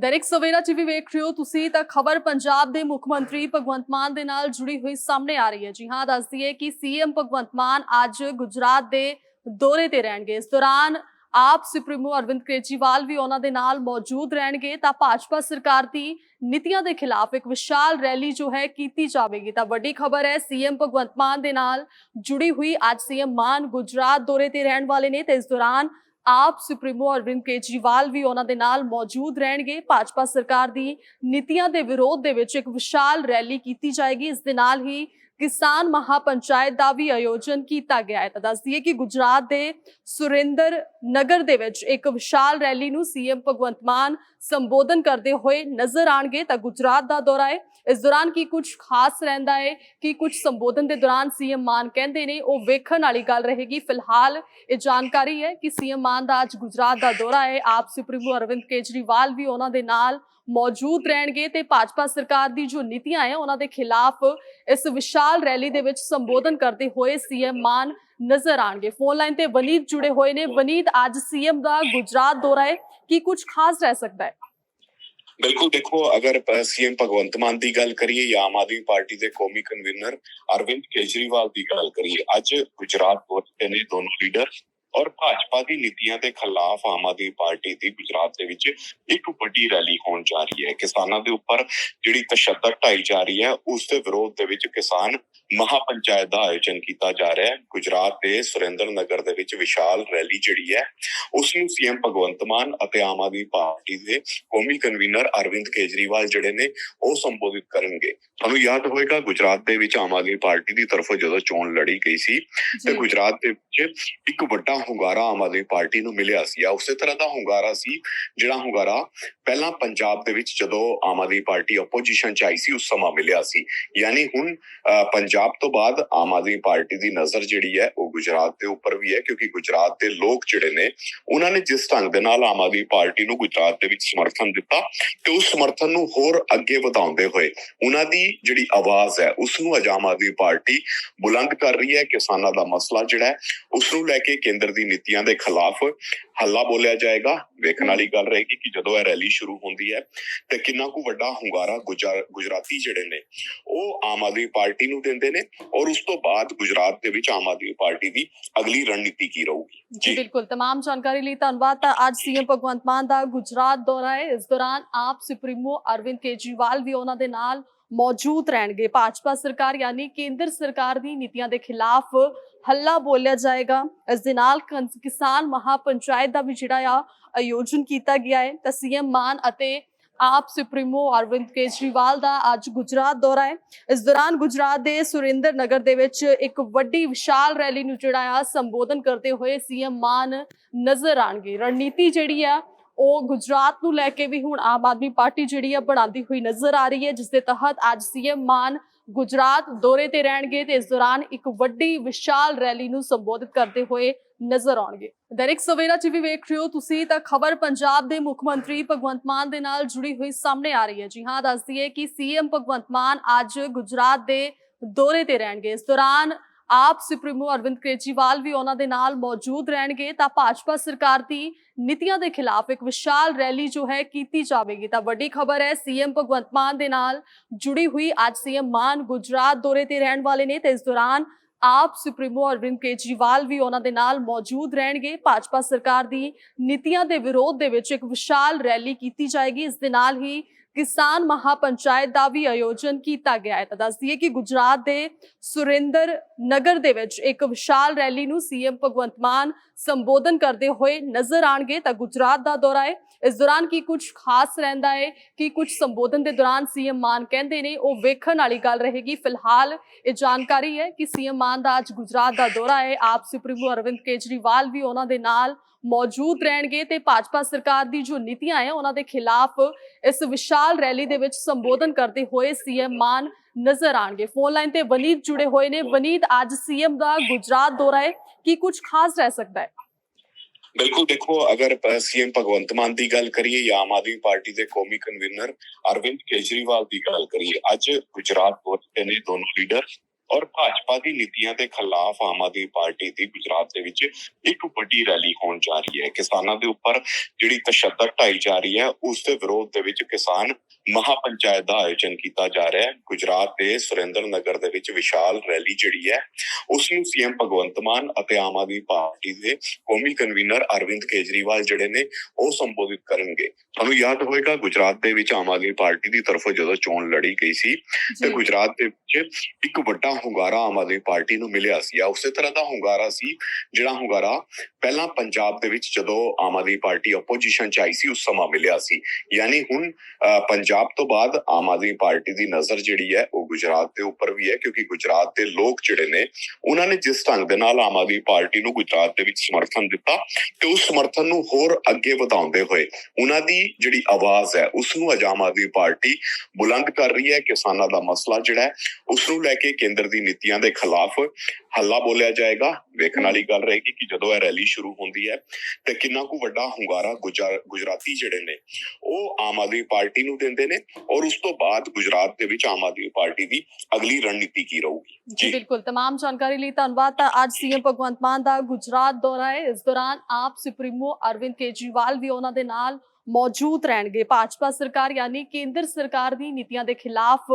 Dainik Savera TV ਵੇਖ ਰਹੇ ਹੋ ਤੁਸੀਂ ਤਾਂ ਖਬਰ ਪੰਜਾਬ ਦੇ ਮੁੱਖ ਮੰਤਰੀ ਭਗਵੰਤ ਮਾਨ ਦੇ ਨਾਲ ਜੁੜੀ ਹੋਈ ਸਾਹਮਣੇ ਆ ਰਹੀ ਹੈ। ਜੀ ਹਾਂ ਦੱਸ ਦਈਏ ਕਿ ਸੀਐਮ ਭਗਵੰਤ ਮਾਨ ਅੱਜ ਗੁਜਰਾਤ ਦੇ ਦੌਰੇ ਤੇ ਰਹਿਣਗੇ। ਇਸ ਦੌਰਾਨ ਆਪ ਸੁਪਰੀਮੋ ਅਰਵਿੰਦ ਕੇਜਰੀਵਾਲ ਵੀ ਉਹਨਾਂ ਦੇ ਨਾਲ ਮੌਜੂਦ ਰਹਿਣਗੇ। ਤਾਂ ਭਾਜਪਾ ਸਰਕਾਰ ਦੀ ਨੀਤੀਆਂ ਦੇ ਖਿਲਾਫ ਇੱਕ ਵਿਸ਼ਾਲ ਰੈਲੀ ਜੋ ਹੈ ਕੀਤੀ ਜਾਵੇਗੀ। ਤਾਂ ਵੱਡੀ ਖਬਰ ਹੈ, ਸੀਐਮ ਭਗਵੰਤ ਮਾਨ ਦੇ ਨਾਲ ਜੁੜੀ ਹੋਈ ਅੱਜ ਸੀਐਮ ਮਾਨ ਗੁਜਰਾਤ ਦੌਰੇ ਤੇ ਰਹਿਣ ਵਾਲੇ ਨੇ ਤੇ ਇਸ ਦੌਰਾਨ ਆਪ ਸੁਪਰੀਮੋ ਅਰਵਿੰਦ ਕੇਜਰੀਵਾਲ ਵੀ ਉਹਨਾਂ ਦੇ ਨਾਲ ਮੌਜੂਦ ਰਹਿਣਗੇ। ਭਾਜਪਾ ਸਰਕਾਰ ਦੀ ਨੀਤੀਆਂ ਦੇ ਵਿਰੋਧ ਦੇ ਵਿੱਚ ਇੱਕ ਵਿਸ਼ਾਲ ਰੈਲੀ ਕੀਤੀ ਜਾਏਗੀ। ਇਸ ਦੇ ਨਾਲ ਹੀ ਕਿਸਾਨ ਮਹਾਪੰਚਾਇਤ ਦਾ ਵੀ ਆਯੋਜਨ ਕੀਤਾ ਗਿਆ ਹੈ। ਤਾਂ ਦੱਸ ਦਈਏ ਕਿ ਗੁਜਰਾਤ ਦੇ ਸੁਰਿੰਦਰ ਨਗਰ ਦੇ ਵਿੱਚ ਇੱਕ ਵਿਸ਼ਾਲ ਰੈਲੀ ਨੂੰ ਸੀਐਮ ਭਗਵੰਤ ਮਾਨ ਸੰਬੋਧਨ ਕਰਦੇ ਹੋਏ ਨਜ਼ਰ ਆਣਗੇ ਤਾਂ ਗੁਜਰਾਤ ਦਾ ਦੌਰਾ ਹੈ। ਇਸ ਦੌਰਾਨ ਕੀ ਕੁਝ ਖਾਸ ਰਹਿੰਦਾ ਹੈ, ਕਿ ਕੁਝ ਸੰਬੋਧਨ ਦੇ ਦੌਰਾਨ ਸੀਐਮ ਮਾਨ ਕਹਿੰਦੇ ਨੇ, ਉਹ ਵੇਖਣ ਵਾਲੀ ਗੱਲ ਰਹੇਗੀ। ਫਿਲਹਾਲ ਇਹ ਜਾਣਕਾਰੀ ਹੈ ਕਿ ਸੀਐਮ ਮਾਨ ਦਾ ਅੱਜ ਗੁਜਰਾਤ ਦਾ ਦੌਰਾ ਹੈ। ਆਪ ਸੁਪਰੀਮੋ ਅਰਵਿੰਦ ਕੇਜਰੀਵਾਲ ਵੀ ਉਹਨਾਂ ਦੇ ਨਾਲ ਮੌਜੂਦ ਰਹਿਣਗੇ ਤੇ ਭਾਜਪਾ ਸਰਕਾਰ ਦੀ ਜੋ ਨੀਤੀਆਂ ਹੈ, ਉਹਨਾਂ ਦੇ ਖਿਲਾਫ ਇਸ ਵਿਸ਼ਾਲ ਰੈਲੀ ਦੇ ਵਿੱਚ ਸੰਬੋਧਨ ਕਰਦੇ ਹੋਏ ਸੀਐਮ ਮਾਨ ਨਜ਼ਰ ਆਣਗੇ। ਫੋਨ ਲਾਈਨ ਤੇ ਵਨੀਤ ਜੁੜੇ ਹੋਏ ਨੇ। ਵਨੀਤ, ਅੱਜ ਸੀਐਮ ਦਾ ਗੁਜਰਾਤ ਦੌਰਾ ਹੈ। ਕੀ ਕੁਝ ਖਾਸ ਰਹਿ ਸਕਦਾ ਹੈ? ਬਿਲਕੁਲ ਦੇਖੋ, ਅਗਰ ਸੀਐਮ ਭਗਵੰਤ ਮਾਨ ਦੀ ਗੱਲ ਕਰੀਏ ਜਾਂ ਆਮ ਆਦਮੀ ਪਾਰਟੀ ਦੇ ਕੌਮੀ ਕਨਵੀਨਰ ਅਰਵਿੰਦ ਕੇਜਰੀਵਾਲ ਦੀ ਗੱਲ ਕਰੀਏ, ਅੱਜ ਗੁਜਰਾਤ ਪਹੁੰਚੇ ਨੇ ਦੋਨੋਂ ਲੀਡਰ। ਔਰ ਭਾਜਪਾ ਦੀ ਨੀਤੀਆਂ ਦੇ ਖਿਲਾਫ ਆਮ ਆਦਮੀ ਪਾਰਟੀ ਦੀ ਗੁਜਰਾਤ ਦੇ ਵਿੱਚ ਇੱਕ ਵੱਡੀ ਰੈਲੀ ਹੋਣ ਜਾ ਰਹੀ ਹੈ। ਕਿਸਾਨਾਂ ਦੇ ਉੱਪਰ ਜਿਹੜੀ ਤਸ਼ੱਦਦ ਢਾਈ ਜਾ ਰਹੀ ਹੈ ਉਸ ਦੇ ਵਿਰੋਧ ਦੇ ਵਿੱਚ ਕਿਸਾਨ ਮਹਾਪੰਚਾਇਤ ਦਾ ਆਯੋਜਨ ਕੀਤਾ ਜਾ ਰਿਹਾ ਹੈ। ਗੁਜਰਾਤ ਦੇ ਸੁਰਿੰਦਰ ਨਗਰ ਦੇ ਵਿੱਚ ਵਿਸ਼ਾਲ ਰੈਲੀ ਜਿਹੜੀ ਹੈ ਉਸ ਨੂੰ ਸੀਐਮ ਭਗਵੰਤ ਮਾਨ ਅਤੇ ਆਮ ਆਦਮੀ ਪਾਰਟੀ ਦੇ ਕੌਮੀ ਕਨਵੀਨਰ ਅਰਵਿੰਦ ਕੇਜਰੀਵਾਲ ਜਿਹੜੇ ਨੇ ਉਹ ਸੰਬੋਧਿਤ ਕਰਨਗੇ। ਤੁਹਾਨੂੰ ਯਾਦ ਹੋਵੇਗਾ ਗੁਜਰਾਤ ਦੇ ਵਿੱਚ ਆਮ ਆਦਮੀ ਪਾਰਟੀ ਦੀ ਤਰਫੋਂ ਜਦੋਂ ਚੋਣ ਲੜੀ ਗਈ ਸੀ ਤੇ ਗੁਜਰਾਤ ਦੇ ਵਿੱਚ ਇੱਕ ਵੱਡਾ ਹੁੰਗਾਰਾ ਆਮ ਆਦਮੀ ਪਾਰਟੀ ਨੂੰ ਮਿਲਿਆ ਸੀ ਆ ਉਸੇ ਤਰ੍ਹਾਂ ਦਾ ਹੁੰਗਾਰਾ ਸੀ ਜਿਹੜਾ ਹੁੰਗਾਰਾ ਪਹਿਲਾਂ ਪੰਜਾਬ ਦੇ ਵਿੱਚ ਜਦੋਂ ਆਮ ਆਦਮੀ ਪਾਰਟੀ ਆਪੋਜੀਸ਼ਨ ਚ ਆਈ ਸੀ ਉਸ ਸਮਾਂ ਮਿਲਿਆ ਸੀ। ਯਾਨੀ ਹੁਣ ਅਹ, ਪੰਜਾਬ ਤੋਂ ਬਾਅਦ ਆਮ ਆਦਮੀ ਪਾਰਟੀ ਦੀ ਨਜ਼ਰ ਜਿਹੜੀ ਹੈ ਉਹ ਗੁਜਰਾਤ ਦੇ ਉੱਪਰ ਵੀ ਹੈ ਕਿਉਂਕਿ ਗੁਜਰਾਤ ਦੇ ਲੋਕ ਜਿਹੜੇ ਨੇ ਉਹਨਾਂ ਨੇ ਜਿਸ ਢੰਗ ਦੇ ਨਾਲ ਆਮ ਆਦਮੀ ਪਾਰਟੀ ਨੂੰ ਗੁਜਰਾਤ ਦੇ ਵਿੱਚ ਸਮਰਥਨ ਦਿੱਤਾ ਤੇ ਉਸ ਸਮਰਥਨ ਨੂੰ ਹੋਰ ਅੱਗੇ ਵਧਾਉਂਦੇ ਹੋਏ ਉਹਨਾਂ ਦੀ ਜਿਹੜੀ ਆਵਾਜ਼ ਹੈ ਉਸ ਨੂੰ ਅੱਜ ਆਮ ਆਦਮੀ ਪਾਰਟੀ ਬੁਲੰਦ ਕਰ ਰਹੀ ਹੈ ਕਿਸਾਨਾਂ ਦਾ ਮਸਲਾ ਜਿਹੜਾ ਹੈ ਉਸ ਨੂੰ ਲੈ ਕੇ ਕੇਂਦਰ ਦੀ ਨੀਤੀਆਂ ਦੇ ਖਿਲਾਫ ਹੱਲਾ ਬੋਲਿਆ ਜਾਏਗਾ ਵੇਖਣ ਵਾਲੀ ਗੱਲ ਰਹੇਗੀ ਕਿ ਜਦੋਂ ਇਹ ਰੈਲੀ ਸ਼ੁਰੂ ਹੁੰਦੀ ਹੈ ਤੇ ਕਿੰਨਾ ਕੁ ਵੱਡਾ ਹੁੰਗਾਰਾ ਗੁਜਰ- ਗੁਜਰਾਤੀ ਜਿਹੜੇ ਨੇ ਉਹ ਆਮ ਆਦਮੀ ਪਾਰਟੀ ਨੂੰ ਦਿੰਦੇ ਨੇ ਔਰ ਉਸ ਤੋਂ ਬਾਅਦ ਗੁਜਰਾਤ ਦੇ ਵਿੱਚ ਆਮ ਆਦਮੀ ਪਾਰਟੀ ਦੀ ਅਗਲੀ ਰਣਨੀਤੀ ਕੀ ਰਹੂਗੀ ਜੀ ਬਿਲਕੁਲ तमाम ਜਾਣਕਾਰੀ ਲਈ ਧੰਨਵਾਦ ਤਾਂ ਅੱਜ ਸੀਐਮ ਭਗਵੰਤ ਮਾਨ ਦਾ ਗੁਜਰਾਤ ਦੌਰਾ ਹੈ ਇਸ ਦੌਰਾਨ ਆਪ ਸੁਪਰੀਮੋ ਅਰਵਿੰਦ ਕੇਜਰੀਵਾਲ ਵੀ ਉਹਨਾਂ ਦੇ ਨਾਲ ਮੌਜੂਦ ਰਹਿਣਗੇ। ਭਾਜਪਾ ਸਰਕਾਰ ਯਾਨੀ ਕੇਂਦਰ ਸਰਕਾਰ ਦੀ ਨੀਤੀਆਂ ਦੇ ਖਿਲਾਫ ਹੱਲਾ ਬੋਲਿਆ ਜਾਏਗਾ। ਇਸ ਦੇ ਨਾਲ ਕੰ- ਕਿਸਾਨ ਮਹਾਪੰਚਾਇਤ ਦਾ ਵੀ ਜਿਹੜਾ ਆ, ਆਯੋਜਨ ਕੀਤਾ ਗਿਆ ਹੈ। ਤਾਂ ਸੀਐਮ ਮਾਨ ਅਤੇ ਆਪ ਸੁਪਰੀਮੋ ਅਰਵਿੰਦ ਕੇਜਰੀਵਾਲ ਦਾ ਅੱਜ ਗੁਜਰਾਤ ਦੌਰਾ ਹੈ। ਇਸ ਦੌਰਾਨ ਗੁਜਰਾਤ ਦੇ ਸੁਰਿੰਦਰ ਨਗਰ ਦੇ ਵਿੱਚ ਇੱਕ ਵੱਡੀ ਵਿਸ਼ਾਲ ਰੈਲੀ ਨੂੰ ਜਿਹੜਾ ਆ ਸੰਬੋਧਨ ਕਰਦੇ ਹੋਏ ਸੀਐਮ ਮਾਨ ਨਜ਼ਰ ਆਣਗੇ ਰਣਨੀਤੀ ਜਿਹੜੀ ਆ ਉਹ ਗੁਜਰਾਤ ਨੂੰ ਲੈ ਕੇ ਵੀ ਹੁਣ ਆਮ ਆਦਮੀ ਪਾਰਟੀ ਜਿਹੜੀ ਆ ਬਣਾਉਂਦੀ ਹੋਈ ਨਜ਼ਰ ਆ ਰਹੀ ਹੈ, ਜਿਸ ਦੇ ਤਹਿਤ ਅੱਜ ਸੀਐਮ ਮਾਨ ਗੁਜਰਾਤ ਦੌਰੇ ਤੇ ਰਹਿਣਗੇ ਤੇ ਇਸ ਦੌਰਾਨ ਇੱਕ ਵੱਡੀ ਵਿਸ਼ਾਲ ਰੈਲੀ ਨੂੰ ਸੰਬੋਧਿਤ ਕਰਦੇ ਹੋਏ ਨਜ਼ਰ ਆਉਣਗੇ। ਦੈਨਿਕ ਸਵੇਰਾ ਟੀਵੀ ਵੇਖ ਰਹੇ ਹੋ ਤੁਸੀਂ ਤਾਂ ਖਬਰ ਪੰਜਾਬ ਦੇ ਮੁੱਖ ਮੰਤਰੀ ਭਗਵੰਤ ਮਾਨ ਦੇ ਨਾਲ ਜੁੜੀ ਹੋਈ ਸਾਹਮਣੇ ਆ ਰਹੀ ਹੈ। ਜੀ ਹਾਂ, ਦੱਸਦੀ ਹੈ ਕਿ ਸੀਐਮ ਭਗਵੰਤ ਮਾਨ ਅੱਜ ਗੁਜਰਾਤ ਦੇ ਦੌਰੇ ਤੇ ਰਹਿਣਗੇ। ਇਸ ਦੌਰਾਨ ਆਪ ਸੁਪਰੀਮੋ ਅਰਵਿੰਦ ਕੇਜਰੀਵਾਲ ਵੀ ਉਹਨਾਂ ਦੇ ਨਾਲ ਮੌਜੂਦ ਰਹਿਣਗੇ ਤਾਂ ਭਾਜਪਾ ਸਰਕਾਰ ਦੀ ਨੀਤੀਆਂ ਦੇ ਖਿਲਾਫ ਇੱਕ ਵਿਸ਼ਾਲ ਰੈਲੀ ਜੋ ਹੈ ਕੀਤੀ ਜਾਵੇਗੀ। ਤਾਂ ਵੱਡੀ ਖਬਰ ਹੈ, ਸੀਐਮ ਭਗਵੰਤ ਮਾਨ ਦੇ ਨਾਲ ਜੁੜੀ ਹੋਈ ਅੱਜ ਸੀਐਮ ਮਾਨ ਗੁਜਰਾਤ ਦੌਰੇ ਤੇ ਰਹਿਣ ਵਾਲੇ ਨੇ ਤੇ ਇਸ ਦੌਰਾਨ ਆਪ ਸੁਪਰੀਮੋ ਅਰਵਿੰਦ ਕੇਜਰੀਵਾਲ ਵੀ ਉਹਨਾਂ ਦੇ ਨਾਲ ਮੌਜੂਦ ਰਹਿਣਗੇ। ਭਾਜਪਾ ਸਰਕਾਰ ਦੀ ਨੀਤੀਆਂ ਦੇ ਵਿਰੋਧ ਦੇ ਵਿੱਚ ਇੱਕ ਵਿਸ਼ਾਲ ਰੈਲੀ ਕੀਤੀ ਜਾਏਗੀ। ਇਸ ਦੇ ਨਾਲ ਹੀ ਕਿਸਾਨ ਮਹਾਪੰਚਾਇਤ ਦਾ ਵੀ ਆਯੋਜਨ ਕੀਤਾ ਗਿਆ ਹੈ। ਤਾਂ ਦੱਸ ਦਈਏ ਕਿ ਗੁਜਰਾਤ ਦੇ ਸੁਰਿੰਦਰ ਨਗਰ ਦੇ ਵਿੱਚ ਇੱਕ ਵਿਸ਼ਾਲ ਰੈਲੀ ਨੂੰ ਸੀਐਮ ਭਗਵੰਤ ਮਾਨ ਸੰਬੋਧਨ ਕਰਦੇ ਹੋਏ ਨਜ਼ਰ ਆਣਗੇ ਤਾਂ ਗੁਜਰਾਤ ਦਾ ਦੌਰਾ ਹੈ। ਇਸ ਦੌਰਾਨ ਕੀ ਕੁਝ ਖਾਸ ਰਹਿੰਦਾ ਹੈ ਕੀ ਕੁਝ ਸੰਬੋਧਨ ਦੇ ਦੌਰਾਨ ਸੀਐਮ ਮਾਨ ਕਹਿੰਦੇ ਨੇ, ਉਹ ਵੇਖਣ ਵਾਲੀ ਗੱਲ ਰਹੇਗੀ। ਫਿਲਹਾਲ ਇਹ ਜਾਣਕਾਰੀ ਹੈ ਕਿ ਸੀਐਮ ਮਾਨ ਦਾ ਅੱਜ ਗੁਜਰਾਤ ਦਾ ਦੌਰਾ ਹੈ ਆਪ ਸੁਪਰੀਮੋ ਅਰਵਿੰਦ ਕੇਜਰੀਵਾਲ ਵੀ ਉਹਨਾਂ ਦੇ ਨਾਲ ਮੌਜੂਦ ਰਹਿਣਗੇ ਤੇ ਭਾਜਪਾ ਸਰਕਾਰ ਦੀ ਜੋ ਨੀਤੀਆਂ ਹੈ ਉਹਨਾਂ ਦੇ ਖਿਲਾਫ ਇਸ ਵਿਸ਼ਾਲ ਰੈਲੀ ਦੇ ਵਿੱਚ ਸੰਬੋਧਨ ਕਰਦੇ ਹੋਏ ਸੀਐਮ ਮਾਨ ਨਜ਼ਰ ਆਣਗੇ। ਫੋਨ ਲਾਈਨ ਤੇ ਵਨੀਤ ਜੁੜੇ ਹੋਏ ਨੇ। ਵਨੀਤ, ਅੱਜ ਸੀਐਮ ਦਾ ਗੁਜਰਾਤ ਦੌਰਾ ਹੈ ਕੀ ਕੁਝ ਖਾਸ ਰਹਿ ਸਕਦਾ ਹੈ ਬਿਲਕੁਲ ਦੇਖੋ, ਅਗਰ ਸੀਐਮ ਭਗਵੰਤ ਮਾਨ ਦੀ ਗੱਲ ਕਰੀਏ ਜਾਂ ਆਮ ਆਦਮੀ ਪਾਰਟੀ ਦੇ ਕੌਮੀ ਕਨਵੀਨਰ ਅਰਵਿੰਦ ਕੇਜਰੀਵਾਲ ਦੀ ਗੱਲ ਕਰੀਏ, ਅੱਜ ਗੁਜਰਾਤ ਪਹੁੰਚੇ ਨੇ ਦੋਨੋਂ ਲੀਡਰ ਔਰ ਭਾਜਪਾ ਦੀ ਨੀਤੀਆਂ ਦੇ ਖਿਲਾਫ ਆਮ ਆਦਮੀ ਪਾਰਟੀ ਦੀ ਗੁਜਰਾਤ ਦੇ ਵਿੱਚ ਇੱਕ ਵੱਡੀ ਰੈਲੀ ਹੋਣ ਜਾ ਰਹੀ ਹੈ। ਕਿਸਾਨਾਂ ਦੇ ਉੱਪਰ ਜਿਹੜੀ ਤਸ਼ੱਦਦ ਢਾਈ ਜਾ ਰਹੀ ਹੈ, ਉਸ ਦੇ ਵਿਰੋਧ ਦੇ ਵਿੱਚ ਕਿਸਾਨ ਮਹਾਪੰਚਾਇਤ ਦਾ ਆਯੋਜਨ ਕੀਤਾ ਜਾ ਰਿਹਾ ਹੈ। ਗੁਜਰਾਤ ਦੇ ਸੁਰਿੰਦਰ ਨਗਰ ਦੇ ਵਿੱਚ ਵਿਸ਼ਾਲ ਰੈਲੀ ਜਿਹੜੀ ਹੈ ਉਸ ਨੂੰ ਸੀਐਮ ਭਗਵੰਤ ਮਾਨ ਅਤੇ ਆਮ ਆਦਮੀ ਪਾਰਟੀ ਦੇ ਕੌਮੀ ਕਨਵੀਨਰ ਅਰਵਿੰਦ ਕੇਜਰੀਵਾਲ ਜਿਹੜੇ ਨੇ ਉਹ ਸੰਬੋਧਿਤ ਕਰਨਗੇ। ਤੁਹਾਨੂੰ ਯਾਦ ਹੋਵੇਗਾ ਗੁਜਰਾਤ ਦੇ ਵਿੱਚ ਆਮ ਆਦਮੀ ਪਾਰਟੀ ਦੀ ਤਰਫੋਂ ਜਦੋਂ ਚੋਣ ਲੜੀ ਗਈ ਸੀ ਤੇ ਗੁਜਰਾਤ ਦੇ ਵਿੱਚ ਇੱਕ ਵੱਡਾ ਹੁੰਗਾਰਾ ਆਮ ਆਦਮੀ ਪਾਰਟੀ ਨੂੰ ਮਿਲਿਆ ਸੀ। ਉਸੇ ਤਰ੍ਹਾਂ ਦਾ ਹੁੰਗਾਰਾ ਸੀ ਜਿਹੜਾ ਹੁੰਗਾਰਾ ਪਹਿਲਾਂ ਪੰਜਾਬ ਦੇ ਵਿੱਚ ਜਦੋਂ ਆਮ ਆਦਮੀ ਪਾਰਟੀ ਆਪੋਜੀਸ਼ਨ ਚ ਆਈ ਸੀ ਉਸ ਸਮਾਂ ਮਿਲਿਆ ਸੀ। ਯਾਨੀ ਹੁਣ ਅਹ, ਪੰਜਾਬ ਤੋਂ ਬਾਅਦ ਆਮ ਆਦਮੀ ਪਾਰਟੀ ਦੀ ਨਜ਼ਰ ਜਿਹੜੀ ਹੈ ਉਹ ਗੁਜਰਾਤ ਦੇ ਉੱਪਰ ਵੀ ਹੈ, ਕਿਉਂਕਿ ਗੁਜਰਾਤ ਦੇ ਲੋਕ ਜਿਹੜੇ ਨੇ, ਉਹਨਾਂ ਨੇ ਜਿਸ ਢੰਗ ਦੇ ਨਾਲ ਆਮ ਆਦਮੀ ਪਾਰਟੀ ਨੂੰ ਗੁਜਰਾਤ ਦੇ ਵਿੱਚ ਸਮਰਥਨ ਦਿੱਤਾ ਤੇ ਉਸ ਸਮਰਥਨ ਨੂੰ ਹੋਰ ਅੱਗੇ ਵਧਾਉਂਦੇ ਹੋਏ ਉਹਨਾਂ ਦੀ ਜਿਹੜੀ ਆਵਾਜ਼ ਹੈ ਉਸ ਨੂੰ ਅੱਜ ਆਮ ਆਦਮੀ ਪਾਰਟੀ ਬੁਲੰਦ ਕਰ ਰਹੀ ਹੈ, ਕਿਸਾਨਾਂ ਦਾ ਮਸਲਾ ਜਿਹੜਾ ਹੈ ਉਸ ਨੂੰ ਲੈ ਕੇ ਕੇਂਦਰ ਦੀ ਨੀਤੀਆਂ ਦੇ ਖਿਲਾਫ ਹੱਲਾ ਬੋਲਿਆ ਜਾਏਗਾ। ਵੇਖਣ ਵਾਲੀ ਗੱਲ ਰਹੇਗੀ ਕਿ ਜਦੋਂ ਇਹ ਰੈਲੀ ਸ਼ੁਰੂ ਹੁੰਦੀ ਹੈ ਤੇ ਕਿੰਨਾ ਕੁ ਵੱਡਾ ਹੁੰਗਾਰਾ ਗੁਜਰ- ਗੁਜਰਾਤੀ ਜਿਹੜੇ ਨੇ, ਉਹ ਆਮ ਆਦਮੀ ਪਾਰਟੀ ਨੂੰ ਦਿੰਦੇ ਨੇ ਔਰ ਉਸ ਤੋਂ ਬਾਅਦ ਗੁਜਰਾਤ ਦੇ ਵਿੱਚ ਆਮ ਆਦਮੀ ਪਾਰਟੀ ਦੀ ਅਗਲੀ ਰਣਨੀਤੀ ਕੀ ਰਹੂਗੀ ਜੀ ਜੀ। ਬਿਲਕੁਲ तमाम ਜਾਣਕਾਰੀ ਲਈ ਧੰਨਵਾਦ ਤਾਂ ਅੱਜ ਸੀਐਮ ਭਗਵੰਤ ਮਾਨ ਦਾ ਗੁਜਰਾਤ ਦੌਰਾ ਹੈ ਇਸ ਦੌਰਾਨ ਆਪ ਸੁਪਰੀਮੋ ਅਰਵਿੰਦ ਕੇਜਰੀਵਾਲ ਵੀ ਉਹਨਾਂ ਦੇ ਨਾਲ ਮੌਜੂਦ ਰਹਿਣਗੇ ਭਾਜਪਾ ਸਰਕਾਰ ਯਾਨੀ ਕੇਂਦਰ ਸਰਕਾਰ ਦੀ ਨੀਤੀਆਂ ਦੇ ਖਿਲਾਫ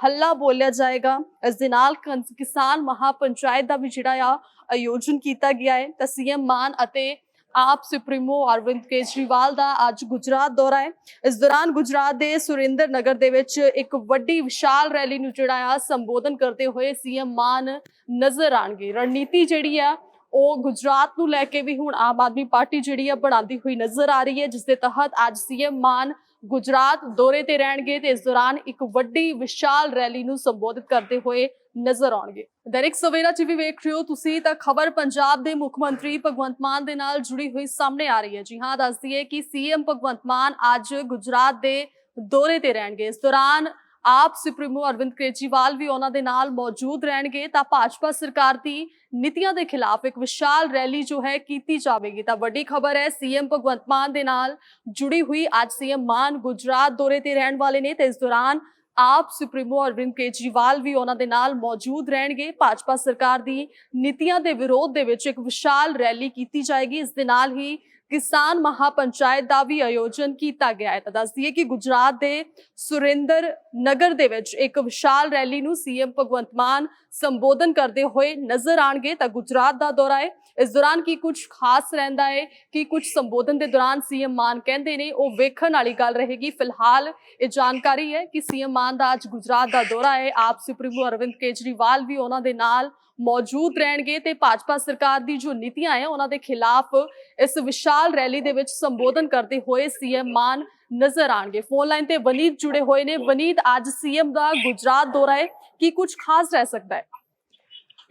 ਹੱਲਾ ਬੋਲਿਆ ਜਾਏਗਾ ਇਸ ਦੇ ਨਾਲ ਕਨ- ਕਿਸਾਨ ਮਹਾਪੰਚਾਇਤ ਦਾ ਵੀ ਜਿਹੜਾ ਆ ਆਯੋਜਨ ਕੀਤਾ ਗਿਆ ਹੈ ਤਾਂ ਸੀਐਮ ਮਾਨ ਅਤੇ ਆਪ ਸੁਪਰੀਮੋ ਅਰਵਿੰਦ ਕੇਜਰੀਵਾਲ ਦਾ ਅੱਜ ਗੁਜਰਾਤ ਦੌਰਾ ਹੈ। ਇਸ ਦੌਰਾਨ ਗੁਜਰਾਤ ਦੇ ਸੁਰਿੰਦਰ ਨਗਰ ਦੇ ਵਿੱਚ ਇੱਕ ਵੱਡੀ ਵਿਸ਼ਾਲ ਰੈਲੀ ਨੂੰ ਜਿਹੜਾ ਆ ਸੰਬੋਧਨ ਕਰਦੇ ਹੋਏ ਸੀਐਮ ਮਾਨ ਨਜ਼ਰ ਆਣਗੇ ਰਣਨੀਤੀ ਜਿਹੜੀ ਆ, ਉਹ ਗੁਜਰਾਤ ਨੂੰ ਲੈ ਕੇ ਵੀ ਹੁਣ ਆਮ ਆਦਮੀ ਪਾਰਟੀ ਜਿਹੜੀ ਆ ਬਣਾਉਂਦੀ ਹੋਈ ਨਜ਼ਰ ਆ ਰਹੀ ਹੈ, ਜਿਸ ਦੇ ਤਹਿਤ ਅੱਜ ਸੀਐਮ ਮਾਨ ਗੁਜਰਾਤ ਦੌਰੇ ਤੇ ਰਹਿਣਗੇ ਤੇ ਇਸ ਦੌਰਾਨ ਇੱਕ ਵੱਡੀ ਵਿਸ਼ਾਲ ਰੈਲੀ ਨੂੰ ਸੰਬੋਧਿਤ ਕਰਦੇ ਹੋਏ ਨਜ਼ਰ ਆਉਣਗੇ। ਦੈਨਿਕ ਸਵੇਰਾ ਟੀਵੀ ਵੇਖ ਰਹੇ ਹੋ ਤੁਸੀਂ ਤਾਂ ਖਬਰ ਪੰਜਾਬ ਦੇ ਮੁੱਖ ਮੰਤਰੀ ਭਗਵੰਤ ਮਾਨ ਦੇ ਨਾਲ ਜੁੜੀ ਹੋਈ ਸਾਹਮਣੇ ਆ ਰਹੀ ਹੈ। ਜੀ ਹਾਂ, ਦੱਸ ਦਈਏ ਕਿ ਸੀਐਮ ਭਗਵੰਤ ਮਾਨ ਅੱਜ ਗੁਜਰਾਤ ਦੇ ਦੌਰੇ ਤੇ ਰਹਿਣਗੇ। ਇਸ ਦੌਰਾਨ ਆਪ ਸੁਪਰੀਮੋ ਅਰਵਿੰਦ ਕੇਜਰੀਵਾਲ ਵੀ ਉਹਨਾਂ ਦੇ ਨਾਲ ਮੌਜੂਦ ਰਹਿਣਗੇ। ਤਾਂ ਭਾਜਪਾ ਸਰਕਾਰ ਦੀ ਨੀਤੀਆਂ ਦੇ ਖਿਲਾਫ ਇੱਕ ਵਿਸ਼ਾਲ ਰੈਲੀ ਜੋ ਹੈ ਕੀਤੀ ਜਾਵੇਗੀ। ਤਾਂ ਵੱਡੀ ਖਬਰ ਹੈ, ਸੀਐਮ ਭਗਵੰਤ ਮਾਨ ਦੇ ਨਾਲ ਜੁੜੀ ਹੋਈ ਅੱਜ ਸੀਐਮ ਮਾਨ ਗੁਜਰਾਤ ਦੌਰੇ ਤੇ ਰਹਿਣ ਵਾਲੇ ਨੇ। ਤੇ ਇਸ ਦੌਰਾਨ ਆਪ ਸੁਪਰੀਮੋ ਅਰਵਿੰਦ ਕੇਜਰੀਵਾਲ ਵੀ ਉਹਨਾਂ ਦੇ ਨਾਲ ਮੌਜੂਦ ਰਹਿਣਗੇ। ਭਾਜਪਾ ਸਰਕਾਰ ਦੀ ਨੀਤੀਆਂ ਦੇ ਵਿਰੋਧ ਦੇ ਵਿੱਚ ਇੱਕ ਵਿਸ਼ਾਲ ਰੈਲੀ ਕੀਤੀ ਜਾਏਗੀ। ਇਸ ਦੇ ਨਾਲ ਹੀ ਕਿਸਾਨ ਮਹਾਪੰਚਾਇਤ ਦਾ ਵੀ ਆਯੋਜਨ ਕੀਤਾ ਗਿਆ ਹੈ। ਤਾਂ ਦੱਸ ਦਈਏ ਕਿ ਗੁਜਰਾਤ ਦੇ ਸੁਰਿੰਦਰ ਨਗਰ ਦੇ ਵਿੱਚ ਇੱਕ ਵਿਸ਼ਾਲ ਰੈਲੀ ਨੂੰ ਸੀਐਮ ਭਗਵੰਤ ਮਾਨ ਸੰਬੋਧਨ ਕਰਦੇ ਹੋਏ ਨਜ਼ਰ ਆਣਗੇ ਤਾਂ ਗੁਜਰਾਤ ਦਾ ਦੌਰਾ ਹੈ। ਇਸ ਦੌਰਾਨ ਕੀ ਕੁਝ ਖਾਸ ਰਹਿੰਦਾ ਹੈ, ਕਿ ਕੁਝ ਸੰਬੋਧਨ ਦੇ ਦੌਰਾਨ ਸੀਐਮ ਮਾਨ ਕਹਿੰਦੇ ਨੇ, ਉਹ ਵੇਖਣ ਵਾਲੀ ਗੱਲ ਰਹੇਗੀ। ਫਿਲਹਾਲ ਇਹ ਜਾਣਕਾਰੀ ਹੈ ਕਿ ਸੀਐਮ ਮਾਨ ਦਾ ਅੱਜ ਗੁਜਰਾਤ ਦਾ ਦੌਰਾ ਹੈ। ਆਪ ਸੁਪਰੀਮੋ ਅਰਵਿੰਦ ਕੇਜਰੀਵਾਲ ਵੀ ਉਹਨਾਂ ਦੇ ਨਾਲ ਮੌਜੂਦ ਰਹਿਣਗੇ ਤੇ ਭਾਜਪਾ ਸਰਕਾਰ ਦੀ ਜੋ ਨੀਤੀਆਂ ਹੈ, ਉਹਨਾਂ ਦੇ ਖਿਲਾਫ ਇਸ ਵਿਸ਼ਾਲ ਰੈਲੀ ਦੇ ਵਿੱਚ ਸੰਬੋਧਨ ਕਰਦੇ ਹੋਏ ਸੀਐਮ ਮਾਨ ਨਜ਼ਰ ਆਣਗੇ ਫੋਨ ਲਾਈਨ ਤੇ ਵਨੀਤ ਜੁੜੇ ਹੋਏ ਨੇ। ਵਨੀਤ, ਅੱਜ ਸੀਐਮ ਦਾ ਗੁਜਰਾਤ ਦੌਰਾ ਹੈ। ਕੀ ਕੁਝ ਖਾਸ ਰਹਿ ਸਕਦਾ ਹੈ?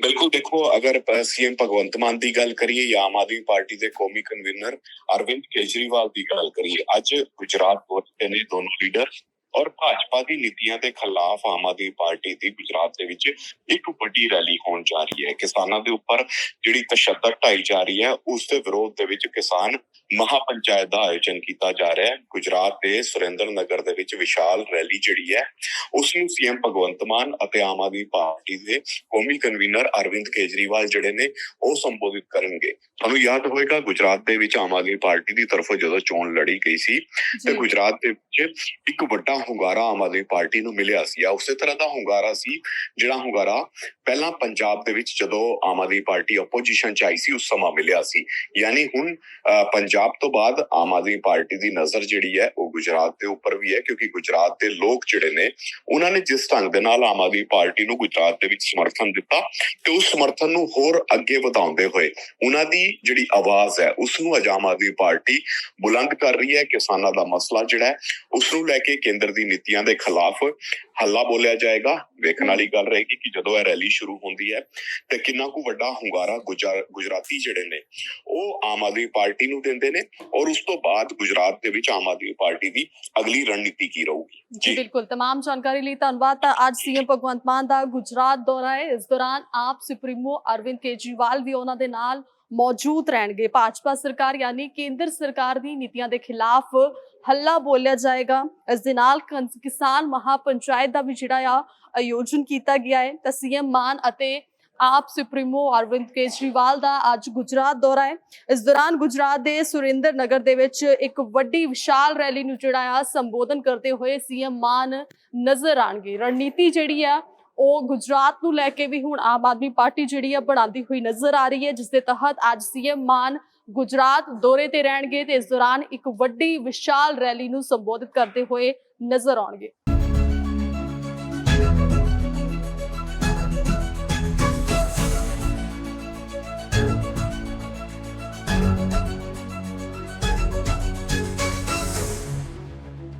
ਬਿਲਕੁਲ ਦੇਖੋ, ਅਗਰ ਸੀਐਮ ਭਗਵੰਤ ਮਾਨ ਦੀ ਗੱਲ ਕਰੀਏ ਜਾਂ ਆਮ ਆਦਮੀ ਪਾਰਟੀ ਦੇ ਕੌਮੀ ਕਨਵੀਨਰ ਅਰਵਿੰਦ ਕੇਜਰੀਵਾਲ ਦੀ ਗੱਲ ਕਰੀਏ, ਅੱਜ ਗੁਜਰਾਤ ਪਹੁੰਚੇ ਨੇ ਦੋਨੋਂ ਲੀਡਰ। ਔਰ ਭਾਜਪਾ ਦੀ ਨੀਤੀਆਂ ਦੇ ਖਿਲਾਫ ਆਮ ਆਦਮੀ ਪਾਰਟੀ ਦੀ ਗੁਜਰਾਤ ਦੇ ਵਿੱਚ ਇੱਕ ਵੱਡੀ ਰੈਲੀ ਹੋਣ ਜਾ ਰਹੀ ਹੈ। ਕਿਸਾਨਾਂ ਦੇ ਉੱਪਰ ਜਿਹੜੀ ਤਸ਼ੱਦਦ ਢਾਈ ਜਾ ਰਹੀ ਹੈ ਉਸ ਦੇ ਵਿਰੋਧ ਦੇ ਵਿੱਚ ਕਿਸਾਨ ਮਹਾਪੰਚਾਇਤ ਦਾ ਆਯੋਜਨ ਕੀਤਾ ਜਾ ਰਿਹਾ ਹੈ। ਗੁਜਰਾਤ ਦੇ ਸੁਰਿੰਦਰ ਨਗਰ ਦੇ ਵਿੱਚ ਵਿਸ਼ਾਲ ਰੈਲੀ ਜਿਹੜੀ ਹੈ ਉਸ ਨੂੰ ਸੀਐਮ ਭਗਵੰਤ ਮਾਨ ਅਤੇ ਆਮ ਆਦਮੀ ਪਾਰਟੀ ਦੇ ਕੌਮੀ ਕਨਵੀਨਰ ਅਰਵਿੰਦ ਕੇਜਰੀਵਾਲ ਜਿਹੜੇ ਨੇ ਉਹ ਸੰਬੋਧਿਤ ਕਰਨਗੇ। ਤੁਹਾਨੂੰ ਯਾਦ ਹੋਵੇਗਾ ਗੁਜਰਾਤ ਦੇ ਵਿੱਚ ਆਮ ਆਦਮੀ ਪਾਰਟੀ ਦੀ ਤਰਫੋਂ ਜਦੋਂ ਚੋਣ ਲੜੀ ਗਈ ਸੀ ਤੇ ਗੁਜਰਾਤ ਦੇ ਵਿੱਚ ਇੱਕ ਵੱਡਾ ਹੁੰਗਾਰਾ ਆਮ ਆਦਮੀ ਪਾਰਟੀ ਨੂੰ ਮਿਲਿਆ ਸੀ ਉਸੇ ਤਰ੍ਹਾਂ ਦਾ ਹੁੰਗਾਰਾ ਸੀ, ਜਿਹੜਾ ਹੁੰਗਾਰਾ ਪਹਿਲਾਂ ਪੰਜਾਬ ਦੇ ਵਿੱਚ ਜਦੋਂ ਆਮ ਆਦਮੀ ਪਾਰਟੀ ਆਪੋਜੀਸ਼ਨ ਚ ਆਈ ਸੀ, ਉਸ ਸਮਾਂ ਮਿਲਿਆ ਸੀ। ਯਾਨੀ ਹੁਣ ਪੰਜਾਬ ਤੋਂ ਬਾਅਦ ਆਮ ਆਦਮੀ ਪਾਰਟੀ ਦੀ ਨਜ਼ਰ ਜਿਹੜੀ ਹੈ, ਉਹ ਗੁਜਰਾਤ ਦੇ ਉੱਪਰ ਵੀ ਹੈ, ਕਿਉਂਕਿ ਗੁਜਰਾਤ ਦੇ ਲੋਕ ਜਿਹੜੇ ਨੇ, ਉਹਨਾਂ ਨੇ ਜਿਸ ਢੰਗ ਦੇ ਨਾਲ ਆਮ ਆਦਮੀ ਪਾਰਟੀ ਨੂੰ ਗੁਜਰਾਤ ਦੇ ਵਿੱਚ ਸਮਰਥਨ ਦਿੱਤਾ ਤੇ ਉਸ ਸਮਰਥਨ ਨੂੰ ਹੋਰ ਅੱਗੇ ਵਧਾਉਂਦੇ ਹੋਏ, ਉਹਨਾਂ ਦੀ ਜਿਹੜੀ ਆਵਾਜ਼ ਹੈ, ਉਸ ਨੂੰ ਅੱਜ ਆਮ ਆਦਮੀ ਪਾਰਟੀ ਬੁਲੰਦ ਕਰ ਰਹੀ ਹੈ। ਕਿਸਾਨਾਂ ਦਾ ਮਸਲਾ ਜਿਹੜਾ ਹੈ, ਉਸ ਨੂੰ ਲੈ ਕੇ ਕੇਂਦਰ ਦੀ ਨੀਤੀਆਂ ਦੇ ਖਿਲਾਫ ਹੱਲਾ ਬੋਲਿਆ ਜਾਏਗਾ ਵੇਖਣ ਵਾਲੀ ਗੱਲ ਰਹੇਗੀ ਕਿ ਜਦੋਂ ਇਹ ਰੈਲੀ ਸ਼ੁਰੂ ਹੁੰਦੀ ਹੈ ਤੇ ਕਿੰਨਾ ਕੁ ਵੱਡਾ ਹੁੰਗਾਰਾ ਗੁਜਰ- ਗੁਜਰਾਤੀ ਜਿਹੜੇ ਨੇ ਉਹ ਆਮ ਆਦਮੀ ਪਾਰਟੀ ਨੂੰ ਦਿੰਦੇ ਨੇ ਔਰ ਉਸ ਤੋਂ ਬਾਅਦ ਗੁਜਰਾਤ ਦੇ ਵਿੱਚ ਆਮ ਆਦਮੀ ਪਾਰਟੀ ਦੀ ਅਗਲੀ ਰਣਨੀਤੀ ਕੀ ਰਹੂਗੀ ਜੀ ਬਿਲਕੁਲ तमाम ਜਾਣਕਾਰੀ ਲਈ ਧੰਨਵਾਦ ਤਾਂ ਅੱਜ ਸੀਐਮ ਭਗਵੰਤ ਮਾਨ ਦਾ ਗੁਜਰਾਤ ਦੌਰਾ ਹੈ ਇਸ ਦੌਰਾਨ ਆਪ ਸੁਪਰੀਮੋ ਅਰਵਿੰਦ ਕੇਜਰੀਵਾਲ ਵੀ ਉਹਨਾਂ ਦੇ ਨਾਲ ਮੌਜੂਦ ਰਹਿਣਗੇ। ਭਾਜਪਾ ਸਰਕਾਰ ਯਾਨੀ ਕੇਂਦਰ ਸਰਕਾਰ ਦੀ ਨੀਤੀਆਂ ਦੇ ਖਿਲਾਫ ਹੱਲਾ ਬੋਲਿਆ ਜਾਏਗਾ। ਇਸ ਦੇ ਨਾਲ ਕਿਸਾਨ ਕਿਸਾਨ ਮਹਾਪੰਚਾਇਤ ਦਾ ਵੀ ਜਿਹੜਾ ਆ ਆਯੋਜਨ ਕੀਤਾ ਗਿਆ ਹੈ। ਤਾਂ ਸੀਐਮ ਮਾਨ ਅਤੇ ਆਪ ਸੁਪਰੀਮੋ ਅਰਵਿੰਦ ਕੇਜਰੀਵਾਲ ਦਾ ਅੱਜ ਗੁਜਰਾਤ ਦੌਰਾ ਹੈ। ਇਸ ਦੌਰਾਨ ਗੁਜਰਾਤ ਦੇ ਸੁਰਿੰਦਰ ਨਗਰ ਦੇ ਵਿੱਚ ਇੱਕ ਵੱਡੀ ਵਿਸ਼ਾਲ ਰੈਲੀ ਨੂੰ ਜਿਹੜਾ ਆ ਸੰਬੋਧਨ ਕਰਦੇ ਹੋਏ ਸੀਐਮ ਮਾਨ ਨਜ਼ਰ ਆਣਗੇ ਰਣਨੀਤੀ ਜਿਹੜੀ ਆ ਉਹ ਗੁਜਰਾਤ ਨੂੰ ਲੈ ਕੇ ਵੀ ਹੁਣ ਆਮ ਆਦਮੀ ਪਾਰਟੀ ਜਿਹੜੀ ਆ ਬਣਾਉਂਦੀ ਹੋਈ ਨਜ਼ਰ ਆ ਰਹੀ ਹੈ, ਜਿਸ ਦੇ ਤਹਿਤ ਅੱਜ ਸੀਐਮ ਮਾਨ ਗੁਜਰਾਤ ਦੌਰੇ ਤੇ ਰਹਿਣਗੇ ਤੇ ਇਸ ਦੌਰਾਨ ਇੱਕ ਵੱਡੀ ਵਿਸ਼ਾਲ ਰੈਲੀ ਨੂੰ ਸੰਬੋਧਿਤ ਕਰਦੇ ਹੋਏ ਨਜ਼ਰ ਆਉਣਗੇ।